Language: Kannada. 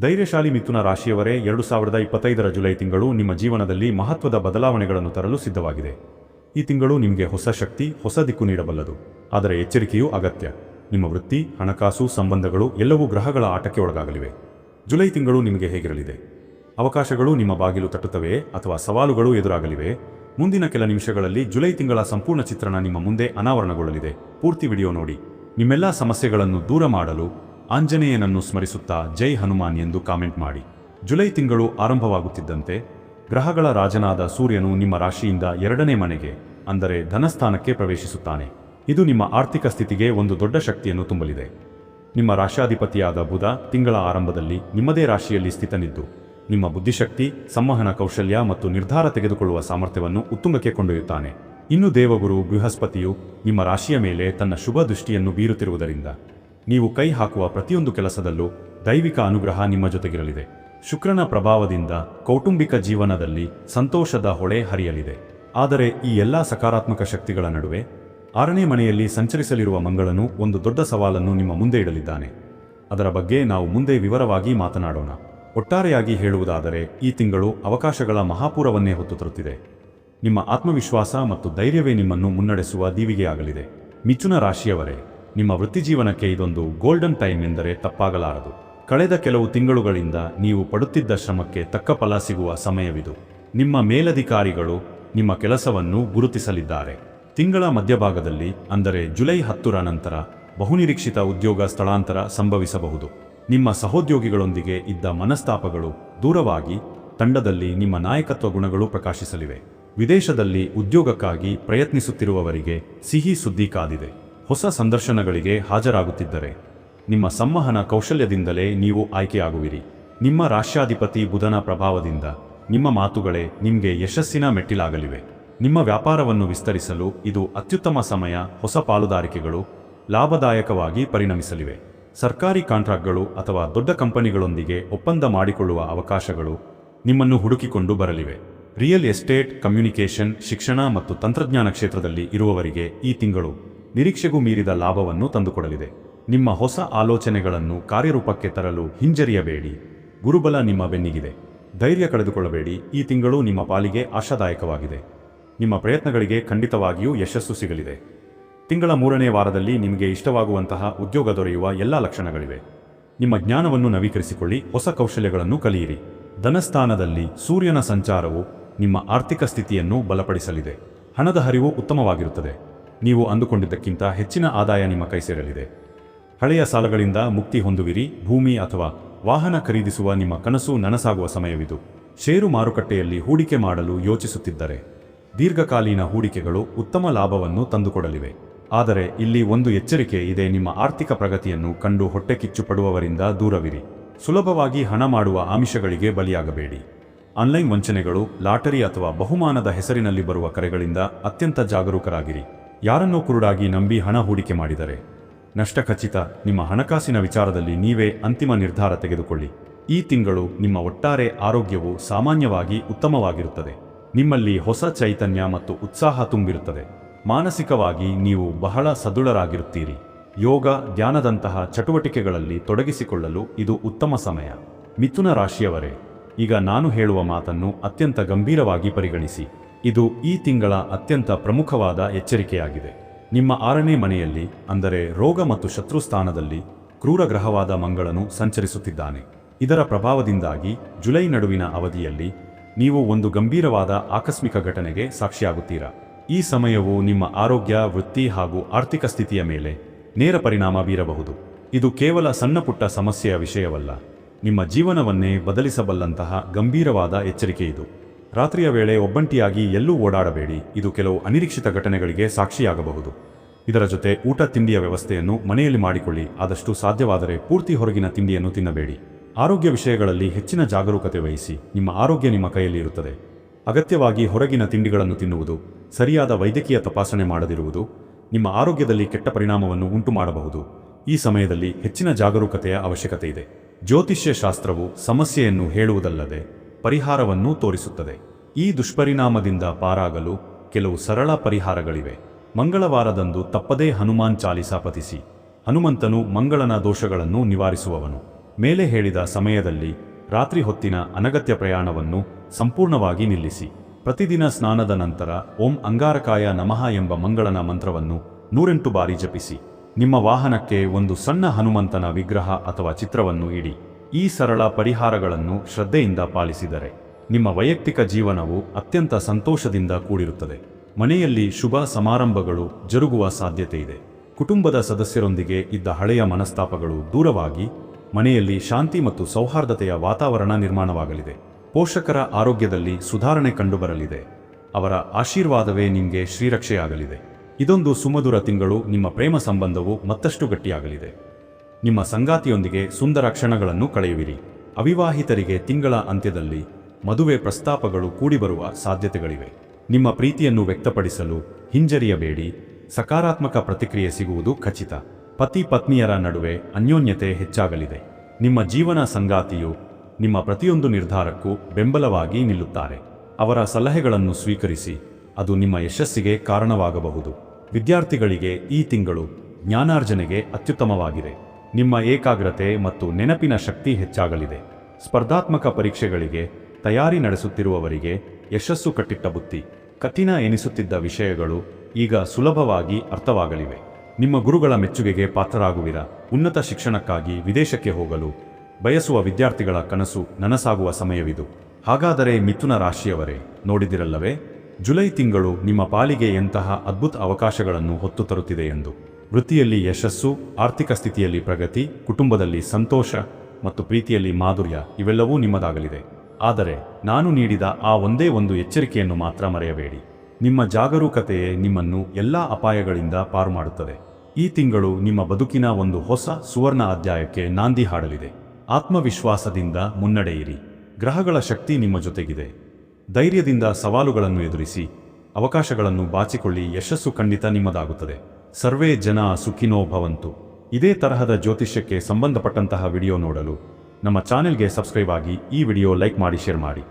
ಧೈರ್ಯಶಾಲಿ ಮಿಥುನ ರಾಶಿಯವರೇ, ಎರಡು ಸಾವಿರದ ಇಪ್ಪತ್ತೈದರ ಜುಲೈ ತಿಂಗಳು ನಿಮ್ಮ ಜೀವನದಲ್ಲಿ ಮಹತ್ವದ ಬದಲಾವಣೆಗಳನ್ನು ತರಲು ಸಿದ್ಧವಾಗಿದೆ. ಈ ತಿಂಗಳು ನಿಮಗೆ ಹೊಸ ಶಕ್ತಿ, ಹೊಸ ದಿಕ್ಕು ನೀಡಬಲ್ಲದು. ಆದರೆ ಎಚ್ಚರಿಕೆಯೂ ಅಗತ್ಯ. ನಿಮ್ಮ ವೃತ್ತಿ, ಹಣಕಾಸು, ಸಂಬಂಧಗಳು ಎಲ್ಲವೂ ಗ್ರಹಗಳ ಆಟಕ್ಕೆ ಒಳಗಾಗಲಿವೆ. ಜುಲೈ ತಿಂಗಳು ನಿಮಗೆ ಹೇಗಿರಲಿದೆ? ಅವಕಾಶಗಳು ನಿಮ್ಮ ಬಾಗಿಲು ತಟ್ಟುತ್ತವೆ ಅಥವಾ ಸವಾಲುಗಳು ಎದುರಾಗಲಿವೆ? ಮುಂದಿನ ಕೆಲ ನಿಮಿಷಗಳಲ್ಲಿ ಜುಲೈ ತಿಂಗಳ ಸಂಪೂರ್ಣ ಚಿತ್ರಣ ನಿಮ್ಮ ಮುಂದೆ ಅನಾವರಣಗೊಳ್ಳಲಿದೆ. ಪೂರ್ತಿ ವಿಡಿಯೋ ನೋಡಿ. ನಿಮ್ಮೆಲ್ಲ ಸಮಸ್ಯೆಗಳನ್ನು ದೂರ ಮಾಡಲು ಆಂಜನೇಯನನ್ನು ಸ್ಮರಿಸುತ್ತಾ ಜೈ ಹನುಮಾನ್ ಎಂದು ಕಾಮೆಂಟ್ ಮಾಡಿ. ಜುಲೈ ತಿಂಗಳು ಆರಂಭವಾಗುತ್ತಿದ್ದಂತೆ ಗ್ರಹಗಳ ರಾಜನಾದ ಸೂರ್ಯನು ನಿಮ್ಮ ರಾಶಿಯಿಂದ ಎರಡನೇ ಮನೆಗೆ, ಅಂದರೆ ಧನಸ್ಥಾನಕ್ಕೆ ಪ್ರವೇಶಿಸುತ್ತಾನೆ. ಇದು ನಿಮ್ಮ ಆರ್ಥಿಕ ಸ್ಥಿತಿಗೆ ಒಂದು ದೊಡ್ಡ ಶಕ್ತಿಯನ್ನು ತುಂಬಲಿದೆ. ನಿಮ್ಮ ರಾಶಾಧಿಪತಿಯಾದ ಬುಧ ತಿಂಗಳ ಆರಂಭದಲ್ಲಿ ನಿಮ್ಮದೇ ರಾಶಿಯಲ್ಲಿ ಸ್ಥಿತನಿದ್ದು. ನಿಮ್ಮ ಬುದ್ಧಿಶಕ್ತಿ, ಸಂವಹನ ಕೌಶಲ್ಯ ಮತ್ತು ನಿರ್ಧಾರ ತೆಗೆದುಕೊಳ್ಳುವ ಸಾಮರ್ಥ್ಯವನ್ನು ಉತ್ತುಂಗಕ್ಕೆ ಕೊಂಡೊಯ್ಯುತ್ತಾನೆ. ಇನ್ನು ದೇವಗುರು ಬೃಹಸ್ಪತಿಯು ನಿಮ್ಮ ರಾಶಿಯ ಮೇಲೆ ತನ್ನ ಶುಭ ದೃಷ್ಟಿಯನ್ನು ಬೀರುತ್ತಿರುವುದರಿಂದ. ನೀವು ಕೈ ಹಾಕುವ ಪ್ರತಿಯೊಂದು ಕೆಲಸದಲ್ಲೂ ದೈವಿಕ ಅನುಗ್ರಹ ನಿಮ್ಮ ಜೊತೆಗಿರಲಿದೆ. ಶುಕ್ರನ ಪ್ರಭಾವದಿಂದ ಕೌಟುಂಬಿಕ ಜೀವನದಲ್ಲಿ ಸಂತೋಷದ ಹೊಳೆ ಹರಿಯಲಿದೆ. ಆದರೆ ಈ ಎಲ್ಲ ಸಕಾರಾತ್ಮಕ ಶಕ್ತಿಗಳ ನಡುವೆ ಆರನೇ ಮನೆಯಲ್ಲಿ ಸಂಚರಿಸಲಿರುವ ಮಂಗಳನು ಒಂದು ದೊಡ್ಡ ಸವಾಲನ್ನು ನಿಮ್ಮ ಮುಂದೆ ಇಡಲಿದ್ದಾನೆ. ಅದರ ಬಗ್ಗೆ ನಾವು ಮುಂದೆ ವಿವರವಾಗಿ ಮಾತನಾಡೋಣ. ಒಟ್ಟಾರೆಯಾಗಿ ಹೇಳುವುದಾದರೆ ಈ ತಿಂಗಳು ಅವಕಾಶಗಳ ಮಹಾಪೂರವನ್ನೇ ಹೊತ್ತು ತರುತ್ತಿದೆ ನಿಮ್ಮ ಆತ್ಮವಿಶ್ವಾಸ ಮತ್ತು ಧೈರ್ಯವೇ ನಿಮ್ಮನ್ನು ಮುನ್ನಡೆಸುವ ದೀವಿಗೆಯಾಗಲಿದೆ. ಮಿಥುನ ರಾಶಿಯವರೇ ನಿಮ್ಮ ವೃತ್ತಿಜೀವನಕ್ಕೆ ಇದೊಂದು ಗೋಲ್ಡನ್ ಟೈಮ್ ಎಂದರೆ ತಪ್ಪಾಗಲಾರದು. ಕಳೆದ ಕೆಲವು ತಿಂಗಳುಗಳಿಂದ ನೀವು ಪಡುತ್ತಿದ್ದ ಶ್ರಮಕ್ಕೆ ತಕ್ಕ ಫಲ ಸಿಗುವ ಸಮಯವಿದು. ನಿಮ್ಮ ಮೇಲಧಿಕಾರಿಗಳು ನಿಮ್ಮ ಕೆಲಸವನ್ನು ಗುರುತಿಸಲಿದ್ದಾರೆ. ತಿಂಗಳ ಮಧ್ಯಭಾಗದಲ್ಲಿ, ಅಂದರೆ ಜುಲೈ ಹತ್ತರ ನಂತರ, ಬಹುನಿರೀಕ್ಷಿತ ಉದ್ಯೋಗ ಸ್ಥಳಾಂತರ ಸಂಭವಿಸಬಹುದು. ನಿಮ್ಮ ಸಹೋದ್ಯೋಗಿಗಳೊಂದಿಗೆ ಇದ್ದ ಮನಸ್ತಾಪಗಳು ದೂರವಾಗಿ, ತಂಡದಲ್ಲಿ ನಿಮ್ಮ ನಾಯಕತ್ವ ಗುಣಗಳು ಪ್ರಕಾಶಿಸಲಿವೆ. ವಿದೇಶದಲ್ಲಿ ಉದ್ಯೋಗಕ್ಕಾಗಿ ಪ್ರಯತ್ನಿಸುತ್ತಿರುವವರಿಗೆ ಸಿಹಿ ಸುದ್ದಿ ಕಾದಿದೆ. ಹೊಸ ಸಂದರ್ಶನಗಳಿಗೆ ಹಾಜರಾಗುತ್ತಿದ್ದರೆ, ನಿಮ್ಮ ಸಂವಹನ ಕೌಶಲ್ಯದಿಂದಲೇ ನೀವು ಆಯ್ಕೆಯಾಗುವಿರಿ. ನಿಮ್ಮ ರಾಷ್ಟ್ರಾಧಿಪತಿ ಬುಧನ ಪ್ರಭಾವದಿಂದ ನಿಮ್ಮ ಮಾತುಗಳೇ ನಿಮಗೆ ಯಶಸ್ಸಿನ ಮೆಟ್ಟಿಲಾಗಲಿವೆ. ನಿಮ್ಮ ವ್ಯಾಪಾರವನ್ನು ವಿಸ್ತರಿಸಲು ಇದು ಅತ್ಯುತ್ತಮ ಸಮಯ, ಹೊಸ ಪಾಲುದಾರಿಕೆಗಳು ಲಾಭದಾಯಕವಾಗಿ ಪರಿಣಮಿಸಲಿವೆ. ಸರ್ಕಾರಿ ಕಾಂಟ್ರಾಕ್ಟ್ಗಳು ಅಥವಾ ದೊಡ್ಡ ಕಂಪನಿಗಳೊಂದಿಗೆ ಒಪ್ಪಂದ ಮಾಡಿಕೊಳ್ಳುವ ಅವಕಾಶಗಳು ನಿಮ್ಮನ್ನು ಹುಡುಕಿಕೊಂಡು ಬರಲಿವೆ. ರಿಯಲ್ ಎಸ್ಟೇಟ್, ಕಮ್ಯುನಿಕೇಷನ್, ಶಿಕ್ಷಣ ಮತ್ತು ತಂತ್ರಜ್ಞಾನ ಕ್ಷೇತ್ರದಲ್ಲಿ ಇರುವವರಿಗೆ ಈ ತಿಂಗಳು ನಿರೀಕ್ಷೆಗೂ ಮೀರಿದ ಲಾಭವನ್ನು ತಂದುಕೊಡಲಿದೆ. ನಿಮ್ಮ ಹೊಸ ಆಲೋಚನೆಗಳನ್ನು ಕಾರ್ಯರೂಪಕ್ಕೆ ತರಲು ಹಿಂಜರಿಯಬೇಡಿ. ಗುರುಬಲ ನಿಮ್ಮ ಬೆನ್ನಿಗಿದೆ. ಧೈರ್ಯ ಕಳೆದುಕೊಳ್ಳಬೇಡಿ. ಈ ತಿಂಗಳು ನಿಮ್ಮ ಪಾಲಿಗೆ ಆಶಾದಾಯಕವಾಗಿದೆ. ನಿಮ್ಮ ಪ್ರಯತ್ನಗಳಿಗೆ ಖಂಡಿತವಾಗಿಯೂ ಯಶಸ್ಸು ಸಿಗಲಿದೆ. ತಿಂಗಳ ಮೂರನೇ ವಾರದಲ್ಲಿ ನಿಮಗೆ ಇಷ್ಟವಾಗುವಂತಹ ಉದ್ಯೋಗ ದೊರೆಯುವ ಎಲ್ಲ ಲಕ್ಷಣಗಳಿವೆ. ನಿಮ್ಮ ಜ್ಞಾನವನ್ನು ನವೀಕರಿಸಿಕೊಳ್ಳಿ. ಹೊಸ ಕೌಶಲ್ಯಗಳನ್ನು ಕಲಿಯಿರಿ. ಧನಸ್ಥಾನದಲ್ಲಿ ಸೂರ್ಯನ ಸಂಚಾರವು ನಿಮ್ಮ ಆರ್ಥಿಕ ಸ್ಥಿತಿಯನ್ನು ಬಲಪಡಿಸಲಿದೆ. ಹಣದ ಹರಿವು ಉತ್ತಮವಾಗಿರುತ್ತದೆ. ನೀವು ಅಂದುಕೊಂಡಿದ್ದಕ್ಕಿಂತ ಹೆಚ್ಚಿನ ಆದಾಯ ನಿಮ್ಮ ಕೈ ಸೇರಲಿದೆ. ಹಳೆಯ ಸಾಲಗಳಿಂದ ಮುಕ್ತಿ ಹೊಂದುವಿರಿ, ಭೂಮಿ ಅಥವಾ ವಾಹನ ಖರೀದಿಸುವ ನಿಮ್ಮ ಕನಸು ನನಸಾಗುವ ಸಮಯವಿದು. ಷೇರು ಮಾರುಕಟ್ಟೆಯಲ್ಲಿ ಹೂಡಿಕೆ ಮಾಡಲು ಯೋಚಿಸುತ್ತಿದ್ದರೆ, ದೀರ್ಘಕಾಲೀನ ಹೂಡಿಕೆಗಳು ಉತ್ತಮ ಲಾಭವನ್ನು ತಂದುಕೊಡಲಿವೆ. ಆದರೆ ಇಲ್ಲಿ ಒಂದು ಎಚ್ಚರಿಕೆ ಇದೆ, ನಿಮ್ಮ ಆರ್ಥಿಕ ಪ್ರಗತಿಯನ್ನು ಕಂಡು ಹೊಟ್ಟೆ ಕಿಚ್ಚು ಪಡುವವರಿಂದ ದೂರವಿರಿ. ಸುಲಭವಾಗಿ ಹಣ ಮಾಡುವ ಆಮಿಷಗಳಿಗೆ ಬಲಿಯಾಗಬೇಡಿ. ಆನ್ಲೈನ್ ವಂಚನೆಗಳು ಲಾಟರಿ ಅಥವಾ ಬಹುಮಾನದ ಹೆಸರಿನಲ್ಲಿ ಬರುವ ಕರೆಗಳಿಂದ ಅತ್ಯಂತ ಜಾಗರೂಕರಾಗಿರಿ. ಯಾರನ್ನೋ ಕುರುಡಾಗಿ ನಂಬಿ ಹಣ ಹೂಡಿಕೆ ಮಾಡಿದರೆ. ನಷ್ಟ ಖಚಿತ ನಿಮ್ಮ ಹಣಕಾಸಿನ ವಿಚಾರದಲ್ಲಿ ನೀವೇ ಅಂತಿಮ ನಿರ್ಧಾರ ತೆಗೆದುಕೊಳ್ಳಿ. ಈ ತಿಂಗಳು ನಿಮ್ಮ ಒಟ್ಟಾರೆ ಆರೋಗ್ಯವು ಸಾಮಾನ್ಯವಾಗಿ ಉತ್ತಮವಾಗಿರುತ್ತದೆ. ನಿಮ್ಮಲ್ಲಿ ಹೊಸ ಚೈತನ್ಯ ಮತ್ತು ಉತ್ಸಾಹ ತುಂಬಿರುತ್ತದೆ. ಮಾನಸಿಕವಾಗಿ ನೀವು ಬಹಳ ಸದೃಢರಾಗಿರುತ್ತೀರಿ. ಯೋಗ, ಧ್ಯಾನದಂತಹ ಚಟುವಟಿಕೆಗಳಲ್ಲಿ ತೊಡಗಿಸಿಕೊಳ್ಳಲು ಇದು ಉತ್ತಮ ಸಮಯ. ಮಿಥುನ ರಾಶಿಯವರೇ, ಈಗ ನಾನು ಹೇಳುವ ಮಾತನ್ನು ಅತ್ಯಂತ ಗಂಭೀರವಾಗಿ ಪರಿಗಣಿಸಿ. ಇದು ಈ ತಿಂಗಳ ಅತ್ಯಂತ ಪ್ರಮುಖವಾದ ಎಚ್ಚರಿಕೆಯಾಗಿದೆ. ನಿಮ್ಮ ಆರನೇ ಮನೆಯಲ್ಲಿ, ಅಂದರೆ ರೋಗ ಮತ್ತು ಶತ್ರು ಸ್ಥಾನದಲ್ಲಿ, ಕ್ರೂರ ಗ್ರಹವಾದ ಮಂಗಳನು ಸಂಚರಿಸುತ್ತಿದ್ದಾನೆ. ಇದರ ಪ್ರಭಾವದಿಂದಾಗಿ ಜುಲೈ ನಡುವಿನ ಅವಧಿಯಲ್ಲಿ ನೀವು ಒಂದು ಗಂಭೀರವಾದ ಆಕಸ್ಮಿಕ ಘಟನೆಗೆ ಸಾಕ್ಷಿಯಾಗುತ್ತೀರಾ. ಈ ಸಮಯವು ನಿಮ್ಮ ಆರೋಗ್ಯ, ವೃತ್ತಿ ಹಾಗೂ ಆರ್ಥಿಕ ಸ್ಥಿತಿಯ ಮೇಲೆ ನೇರ ಪರಿಣಾಮ ಬೀರಬಹುದು. ಇದು ಕೇವಲ ಸಣ್ಣಪುಟ್ಟ ಸಮಸ್ಯೆಯ ವಿಷಯವಲ್ಲ. ನಿಮ್ಮ ಜೀವನವನ್ನೇ ಬದಲಿಸಬಲ್ಲಂತಹ ಗಂಭೀರವಾದ ಎಚ್ಚರಿಕೆ ಇದು. ರಾತ್ರಿಯ ವೇಳೆ ಒಬ್ಬಂಟಿಯಾಗಿ ಎಲ್ಲೂ ಓಡಾಡಬೇಡಿ. ಇದು ಕೆಲವು ಅನಿರೀಕ್ಷಿತ ಘಟನೆಗಳಿಗೆ ಸಾಕ್ಷಿಯಾಗಬಹುದು. ಇದರ ಜೊತೆ ಊಟ ತಿಂಡಿಯ ವ್ಯವಸ್ಥೆಯನ್ನು ಮನೆಯಲ್ಲಿ ಮಾಡಿಕೊಳ್ಳಿ. ಆದಷ್ಟು ಸಾಧ್ಯವಾದರೆ ಪೂರ್ತಿ ಹೊರಗಿನ ತಿಂಡಿಯನ್ನು ತಿನ್ನಬೇಡಿ. ಆರೋಗ್ಯ ವಿಷಯಗಳಲ್ಲಿ ಹೆಚ್ಚಿನ ಜಾಗರೂಕತೆ ವಹಿಸಿ. ನಿಮ್ಮ ಆರೋಗ್ಯ ನಿಮ್ಮ ಕೈಯಲ್ಲಿ ಇರುತ್ತದೆ. ಅಗತ್ಯವಾಗಿ ಹೊರಗಿನ ತಿಂಡಿಗಳನ್ನು ತಿನ್ನುವುದು, ಸರಿಯಾದ ವೈದ್ಯಕೀಯ ತಪಾಸಣೆ ಮಾಡದಿರುವುದು, ನಿಮ್ಮ ಆರೋಗ್ಯದಲ್ಲಿ ಕೆಟ್ಟ ಪರಿಣಾಮವನ್ನು ಉಂಟು ಮಾಡಬಹುದು ಈ ಸಮಯದಲ್ಲಿ ಹೆಚ್ಚಿನ ಜಾಗರೂಕತೆಯ ಅವಶ್ಯಕತೆ ಇದೆ. ಜ್ಯೋತಿಷ್ಯ ಶಾಸ್ತ್ರವು ಸಮಸ್ಯೆಯನ್ನು ಹೇಳುವುದಲ್ಲದೆ ಪರಿಹಾರವನ್ನೂ ತೋರಿಸುತ್ತದೆ. ಈ ದುಷ್ಪರಿಣಾಮದಿಂದ ಪಾರಾಗಲು ಕೆಲವು ಸರಳ ಪರಿಹಾರಗಳಿವೆ. ಮಂಗಳವಾರದಂದು ತಪ್ಪದೇ ಹನುಮಾನ್ ಚಾಲಿಸ ಪತಿಸಿ ಹನುಮಂತನು ಮಂಗಳನ ದೋಷಗಳನ್ನು ನಿವಾರಿಸುವವನು. ಮೇಲೆ ಹೇಳಿದ ಸಮಯದಲ್ಲಿ ರಾತ್ರಿ ಹೊತ್ತಿನ ಅನಗತ್ಯ ಪ್ರಯಾಣವನ್ನು ಸಂಪೂರ್ಣವಾಗಿ ನಿಲ್ಲಿಸಿ. ಪ್ರತಿದಿನ ಸ್ನಾನದ ನಂತರ ಓಂ ಅಂಗಾರಕಾಯ ನಮಃ ಎಂಬ ಮಂಗಳನ ಮಂತ್ರವನ್ನು ನೂರೆಂಟು ಬಾರಿ ಜಪಿಸಿ. ನಿಮ್ಮ ವಾಹನಕ್ಕೆ ಒಂದು ಸಣ್ಣ ಹನುಮಂತನ ವಿಗ್ರಹ ಅಥವಾ ಚಿತ್ರವನ್ನು ಇಡಿ. ಈ ಸರಳ ಪರಿಹಾರಗಳನ್ನು ಶ್ರದ್ಧೆಯಿಂದ ಪಾಲಿಸಿದರೆ ನಿಮ್ಮ ವೈಯಕ್ತಿಕ ಜೀವನವು ಅತ್ಯಂತ ಸಂತೋಷದಿಂದ ಕೂಡಿರುತ್ತದೆ. ಮನೆಯಲ್ಲಿ ಶುಭ ಸಮಾರಂಭಗಳು ಜರುಗುವ ಸಾಧ್ಯತೆ ಇದೆ. ಕುಟುಂಬದ ಸದಸ್ಯರೊಂದಿಗೆ ಇದ್ದ ಹಳೆಯ ಮನಸ್ತಾಪಗಳು ದೂರವಾಗಿ, ಮನೆಯಲ್ಲಿ ಶಾಂತಿ ಮತ್ತು ಸೌಹಾರ್ದತೆಯ ವಾತಾವರಣ ನಿರ್ಮಾಣವಾಗಲಿದೆ. ಪೋಷಕರ ಆರೋಗ್ಯದಲ್ಲಿ ಸುಧಾರಣೆ ಕಂಡುಬರಲಿದೆ. ಅವರ ಆಶೀರ್ವಾದವೇ ನಿಮಗೆ ಶ್ರೀರಕ್ಷೆಯಾಗಲಿದೆ. ಇದೊಂದು ಸುಮಧುರ ತಿಂಗಳು ನಿಮ್ಮ ಪ್ರೇಮ ಸಂಬಂಧವು ಮತ್ತಷ್ಟು ಗಟ್ಟಿಯಾಗಲಿದೆ. ನಿಮ್ಮ ಸಂಗಾತಿಯೊಂದಿಗೆ ಸುಂದರ ಕ್ಷಣಗಳನ್ನು ಕಳೆಯುವಿರಿ. ಅವಿವಾಹಿತರಿಗೆ ತಿಂಗಳ ಅಂತ್ಯದಲ್ಲಿ ಮದುವೆ ಪ್ರಸ್ತಾಪಗಳು ಕೂಡಿಬರುವ ಸಾಧ್ಯತೆಗಳಿವೆ. ನಿಮ್ಮ ಪ್ರೀತಿಯನ್ನು ವ್ಯಕ್ತಪಡಿಸಲು ಹಿಂಜರಿಯಬೇಡಿ. ಸಕಾರಾತ್ಮಕ ಪ್ರತಿಕ್ರಿಯೆ ಸಿಗುವುದು ಖಚಿತ. ಪತಿ ಪತ್ನಿಯರ ನಡುವೆ ಅನ್ಯೋನ್ಯತೆ ಹೆಚ್ಚಾಗಲಿದೆ. ನಿಮ್ಮ ಜೀವನ ಸಂಗಾತಿಯು ನಿಮ್ಮ ಪ್ರತಿಯೊಂದು ನಿರ್ಧಾರಕ್ಕೂ ಬೆಂಬಲವಾಗಿ ನಿಲ್ಲುತ್ತಾರೆ. ಅವರ ಸಲಹೆಗಳನ್ನು ಸ್ವೀಕರಿಸಿ, ಅದು ನಿಮ್ಮ ಯಶಸ್ಸಿಗೆ ಕಾರಣವಾಗಬಹುದು. ವಿದ್ಯಾರ್ಥಿಗಳಿಗೆ ಈ ತಿಂಗಳು ಜ್ಞಾನಾರ್ಜನೆಗೆ ಅತ್ಯುತ್ತಮವಾಗಿದೆ. ನಿಮ್ಮ ಏಕಾಗ್ರತೆ ಮತ್ತು ನೆನಪಿನ ಶಕ್ತಿ ಹೆಚ್ಚಾಗಲಿದೆ. ಸ್ಪರ್ಧಾತ್ಮಕ ಪರೀಕ್ಷೆಗಳಿಗೆ ತಯಾರಿ ನಡೆಸುತ್ತಿರುವವರಿಗೆ ಯಶಸ್ಸು ಕಟ್ಟಿಟ್ಟ ಬುತ್ತಿ ಕಠಿಣ ಎನಿಸುತ್ತಿದ್ದ ವಿಷಯಗಳು ಈಗ ಸುಲಭವಾಗಿ ಅರ್ಥವಾಗಲಿವೆ. ನಿಮ್ಮ ಗುರುಗಳ ಮೆಚ್ಚುಗೆಗೆ ಪಾತ್ರರಾಗುವಿರ ಉನ್ನತ ಶಿಕ್ಷಣಕ್ಕಾಗಿ ವಿದೇಶಕ್ಕೆ ಹೋಗಲು ಬಯಸುವ ವಿದ್ಯಾರ್ಥಿಗಳ ಕನಸು ನನಸಾಗುವ ಸಮಯವಿದು. ಹಾಗಾದರೆ ಮಿಥುನ ರಾಶಿಯವರೇ, ನೋಡಿದಿರಲ್ಲವೇ? ಜುಲೈ ತಿಂಗಳು ನಿಮ್ಮ ಪಾಲಿಗೆ ಎಂತಹ ಅದ್ಭುತ ಅವಕಾಶಗಳನ್ನು ಹೊತ್ತು ತರುತ್ತಿದೆ ಎಂದು. ವೃತ್ತಿಯಲ್ಲಿ ಯಶಸ್ಸು, ಆರ್ಥಿಕ ಸ್ಥಿತಿಯಲ್ಲಿ ಪ್ರಗತಿ, ಕುಟುಂಬದಲ್ಲಿ ಸಂತೋಷ ಮತ್ತು ಪ್ರೀತಿಯಲ್ಲಿ ಮಾಧುರ್ಯ ಇವೆಲ್ಲವೂ ನಿಮ್ಮದಾಗಲಿದೆ. ಆದರೆ ನಾನು ನೀಡಿದ ಆ ಒಂದೇ ಒಂದು ಎಚ್ಚರಿಕೆಯನ್ನು ಮಾತ್ರ ಮರೆಯಬೇಡಿ. ನಿಮ್ಮ ಜಾಗರೂಕತೆಯೇ ನಿಮ್ಮನ್ನು ಎಲ್ಲ ಅಪಾಯಗಳಿಂದ ಪಾರು ಮಾಡುತ್ತದೆ ಈ ತಿಂಗಳು ನಿಮ್ಮ ಬದುಕಿನ ಒಂದು ಹೊಸ ಸುವರ್ಣ ಅಧ್ಯಾಯಕ್ಕೆ ನಾಂದಿ ಹಾಡಲಿದೆ. ಆತ್ಮವಿಶ್ವಾಸದಿಂದ ಮುನ್ನಡೆಯಿರಿ. ಗ್ರಹಗಳ ಶಕ್ತಿ ನಿಮ್ಮ ಜೊತೆಗಿದೆ. ಧೈರ್ಯದಿಂದ ಸವಾಲುಗಳನ್ನು ಎದುರಿಸಿ, ಅವಕಾಶಗಳನ್ನು ಬಾಚಿಕೊಳ್ಳಿ, ಯಶಸ್ಸು ಖಂಡಿತ ನಿಮ್ಮದಾಗುತ್ತದೆ. ಸರ್ವೇ ಜನ ಸುಖಿನೋ ಭವಂತು. ಇದೇ ತರಹದ ಜ್ಯೋತಿಷ್ಯಕ್ಕೆ ಸಂಬಂಧಪಟ್ಟಂತಹ ವಿಡಿಯೋ ನೋಡಲು ನಮ್ಮ ಚಾನೆಲ್ಗೆ ಸಬ್ಸ್ಕ್ರೈಬ್ ಆಗಿ ಈ ವಿಡಿಯೋ ಲೈಕ್ ಮಾಡಿ, ಶೇರ್ ಮಾಡಿ.